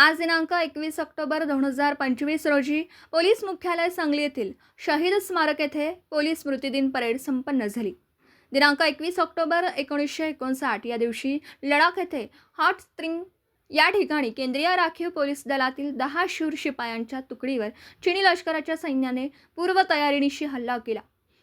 आज दिनांक एकवीस ऑक्टोबर दोन हजार पंचवीस रोजी पोलीस मुख्यालय सांगली येथील शहीद स्मारक येथे पोलीस स्मृतिदिन परेड संपन्न झाली. दिनांक एकवीस ऑक्टोबर एकोणीसशे एकोणसाठ या दिवशी लडाख येथे हॉट स्प्रिंग या ठिकाणी केंद्रीय राखीव पोलीस दलातील दहा शूर शिपायांच्या तुकडीवर चिनी लष्कराच्या सैन्याने पूर्वतयारीनिशी हल्ला केला.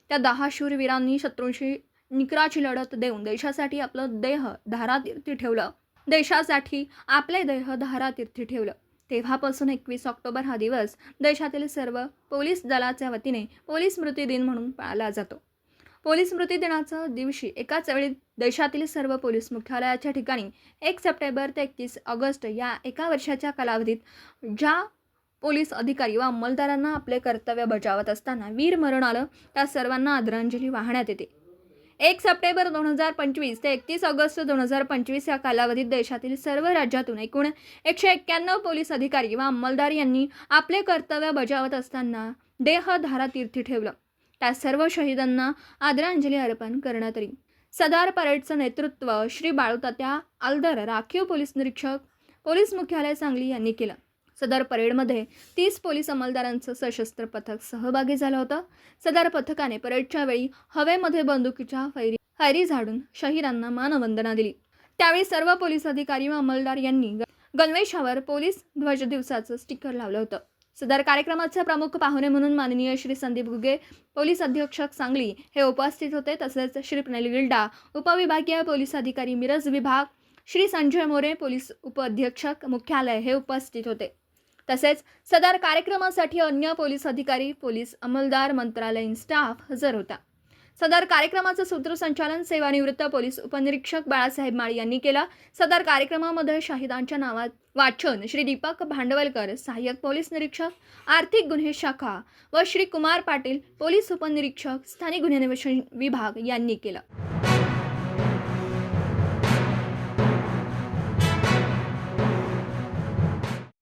त्या दहा शूर वीरांनी शत्रूंशी निकराची लढत देऊन देशासाठी आपलं देह धारातीर्थी ठेवलं. देशासाठी आपले देह धारातीर्थी ठेवलं. तेव्हापासून एकवीस ऑक्टोबर हा दिवस देशातील सर्व पोलीस दलाच्या वतीने पोलीस स्मृती दिन म्हणून पाळला जातो. पोलीस स्मृती दिनाच्या दिवशी एकाच वेळी देशातील सर्व पोलीस मुख्यालयाच्या ठिकाणी एक सप्टेंबर ते एकतीस ऑगस्ट या एका वर्षाच्या कालावधीत ज्या पोलीस अधिकारी व अंमलदारांना आपले कर्तव्य बजावत असताना वीर मरण आलं त्या सर्वांना आदरांजली वाहण्यात येते. एक सप्टेंबर दोन हजार पंचवीस ते एकतीस ऑगस्ट दोन हजार पंचवीस या कालावधीत देशातील सर्व राज्यातून एकूण एकशे एक्क्याण्णव पोलीस अधिकारी व अंमलदार यांनी आपले कर्तव्य बजावत असताना देह धारातीर्थी ठेवलं. त्या सर्व शहीदांना आदरांजली अर्पण करण्यात आली. सदार परेडचं नेतृत्व श्री बाळूतात्या आलदर राखीव पोलीस निरीक्षक पोलीस मुख्यालय सांगली यांनी केलं. सदर परेडमध्ये तीस पोलीस अंमलदारांचं सशस्त्र पथक सहभागी झालं होतं. सदर पथकाने परेडच्या वेळी हवेमध्ये बंदुकीच्या फैरी फैरी झाडून शहीदांना मानवंदना दिली. त्यावेळी सर्व पोलीस अधिकारी व अंमलदार यांनी गणवेशावर पोलीस ध्वज दिवसाचं स्टिकर लावलं होतं. सदर कार्यक्रमाचे प्रमुख पाहुणे म्हणून माननीय श्री संदीप गुगे पोलीस अधीक्षक सांगली हे उपस्थित होते. तसेच श्री प्रणली गिल्डा उपविभागीय पोलीस अधिकारी मिरज विभाग श्री संजय मोरे पोलीस उपअधीक्षक मुख्यालय हे उपस्थित होते. तसेच सदर कार्यक्रमासाठी अन्य पोलीस अधिकारी पोलीस अंमलदार मंत्रालयीन स्टाफ हजर होता. सदर कार्यक्रमाचं सूत्रसंचालन सेवानिवृत्त पोलीस उपनिरीक्षक बाळासाहेब माळी यांनी केलं. सदर कार्यक्रमामध्ये शाहिदांच्या नावात वाचन श्री दीपक भांडवलकर सहाय्यक पोलीस निरीक्षक आर्थिक गुन्हे शाखा व श्री कुमार पाटील पोलीस उपनिरीक्षक स्थानिक गुन्हे अन्वेषण विभाग यांनी केलं.